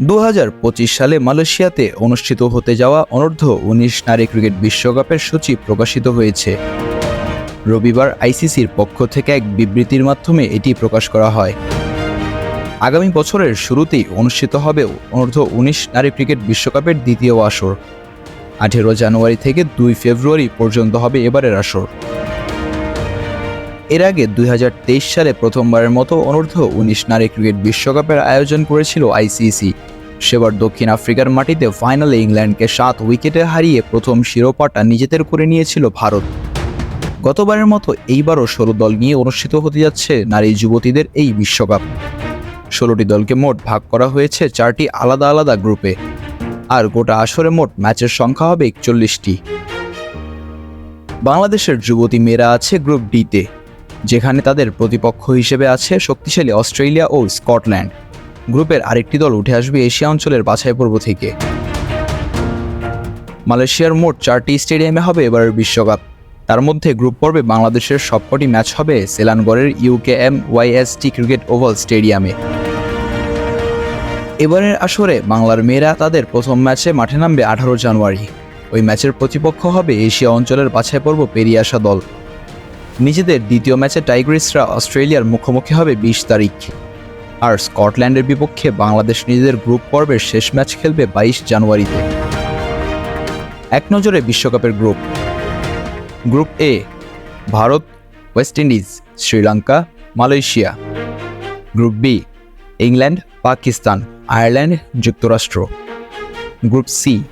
দু হাজার পঁচিশ সালে মালয়েশিয়াতে অনুষ্ঠিত হতে যাওয়া অনূর্ধ্ব উনিশ নারী ক্রিকেট বিশ্বকাপের সূচি প্রকাশিত হয়েছে। রবিবার আইসিসির পক্ষ থেকে এক বিবৃতির মাধ্যমে এটি প্রকাশ করা হয়। আগামী বছরের শুরুতেই অনুষ্ঠিত হবে অনূর্ধ্ব উনিশ নারী ক্রিকেট বিশ্বকাপের দ্বিতীয় আসর। আঠেরো জানুয়ারি থেকে দুই ফেব্রুয়ারি পর্যন্ত হবে এবারের আসর। এর আগে দুই হাজার তেইশ সালে প্রথমবারের মতো অনূর্ধ্ব উনিশ নারী ক্রিকেট বিশ্বকাপের আয়োজন করেছিল আইসিসি। সেবার দক্ষিণ আফ্রিকার মাটিতে ফাইনালে ইংল্যান্ডকে সাত উইকেটে হারিয়ে প্রথম শিরোপাটা নিজেদের করে নিয়েছিল ভারত। গতবারের মতো এইবারও ষোলো দল নিয়ে অনুষ্ঠিত হতে যাচ্ছে নারী যুবতীদের এই বিশ্বকাপ। ষোলোটি দলকে মোট ভাগ করা হয়েছে চারটি আলাদা আলাদা গ্রুপে। আর গোটা আসরে মোট ম্যাচের সংখ্যা হবে একচল্লিশটি। বাংলাদেশের যুবতী মেয়েরা আছে গ্রুপ ডিতে যেখানে তাদের প্রতিপক্ষ হিসেবে আছে শক্তিশালী অস্ট্রেলিয়া ও স্কটল্যান্ড। গ্রুপের আরেকটি দল উঠে আসবে এশিয়া অঞ্চলের বাছাই পর্ব থেকে। মালয়েশিয়ার মোট চারটি স্টেডিয়ামে হবে এবারের বিশ্বকাপ। তার মধ্যে গ্রুপ পর্বে বাংলাদেশের সবকটি ম্যাচ হবে সেলানগড়ের ইউকেএম ওয়াইএসটি ক্রিকেট ওভাল স্টেডিয়ামে। এবারের আসরে বাংলার মেয়েরা তাদের প্রথম ম্যাচে মাঠে নামবে আঠারো জানুয়ারি। ওই ম্যাচের প্রতিপক্ষ হবে এশিয়া অঞ্চলের বাছাই পর্ব পেরিয়ে আসা দল। নিজেদের দ্বিতীয় ম্যাচে টাইগ্রিসরা অস্ট্রেলিয়ার মুখোমুখি হবে বিশ তারিখ। আর স্কটল্যান্ডের বিপক্ষে বাংলাদেশ নিজেদের গ্রুপ পর্বের শেষ ম্যাচ খেলবে বাইশ জানুয়ারিতে। এক নজরে বিশ্বকাপের group. Group A, Bharat, West Indies, Sri Lanka, Malaysia. Group B, England, Pakistan, Ireland, যুক্তরাষ্ট্র। গ্রুপ সি,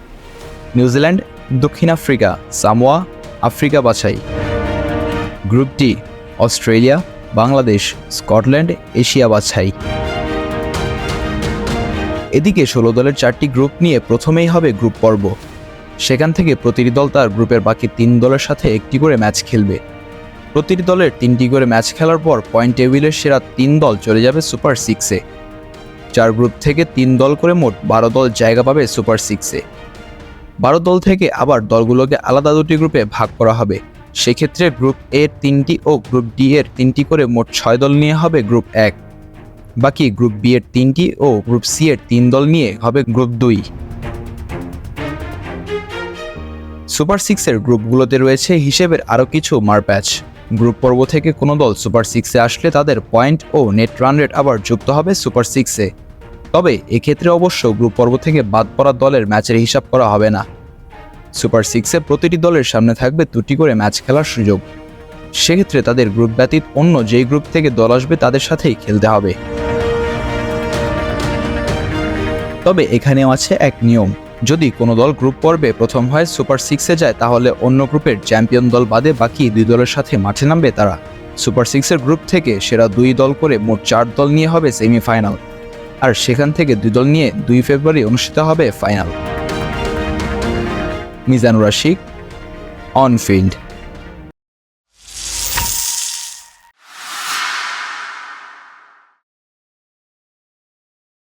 নিউজিল্যান্ড, দক্ষিণ আফ্রিকা, সামোয়া, আফ্রিকা বাছাই। Group D, Australia, Bangladesh, Scotland, Asia বাছাই। এদিকে ষোলো দলের চারটি গ্রুপ নিয়ে প্রথমেই হবে গ্রুপ পর্ব। সেখান থেকে প্রতিটি দল তার গ্রুপের বাকি তিন দলের সাথে একটি করে ম্যাচ খেলবে। প্রতিটি দলের তিনটি করে ম্যাচ খেলার পর পয়েন্ট টেবিলের সেরা তিন দল চলে যাবে সুপার সিক্সে চার গ্রুপ থেকে তিন দল করে মোট বারো দল জায়গা পাবে সুপার সিক্সে বারো দল থেকে আবার দলগুলোকে আলাদা দুটি গ্রুপে ভাগ করা হবে। সেক্ষেত্রে গ্রুপ এর তিনটি ও গ্রুপ ডি এর তিনটি করে মোট ছয় দল নিয়ে হবে গ্রুপ এক। বাকি গ্রুপ বি এর তিনটি ও গ্রুপ সি এর তিন দল নিয়ে হবে গ্রুপ দুই। সুপার সিক্সের গ্রুপগুলোতে রয়েছে হিসেবের আরও কিছু মারপ্যাচ। গ্রুপ পর্ব থেকে কোনো দল সুপার সিক্সে আসলে তাদের পয়েন্ট ও নেট রান রেট আবার যুক্ত হবে সুপার সিক্সে তবে এক্ষেত্রে অবশ্য গ্রুপ পর্ব থেকে বাদ পড়া দলের ম্যাচের হিসাব করা হবে না। সুপার সিক্সে প্রতিটি দলের সামনে থাকবে দুটি করে ম্যাচ খেলার সুযোগ। সেক্ষেত্রে তাদের গ্রুপ ব্যতীত অন্য যেই গ্রুপ থেকে দল আসবে তাদের সাথেই খেলতে হবে। তবে এখানেও আছে এক নিয়ম, যদি কোনো দল গ্রুপ পর্বে প্রথম হয় সুপার সিক্সে যায় তাহলে অন্য গ্রুপের চ্যাম্পিয়ন দল বাদে বাকি দুই দলের সাথে মাঠে নামবে তারা। সুপার সিক্সের গ্রুপ থেকে সেরা দুই দল করে মোট চার দল নিয়ে হবে সেমিফাইনাল। আর সেখান থেকে দুই দল নিয়ে দুই ফেব্রুয়ারি অনুষ্ঠিত হবে final. Mizanur Rashik on field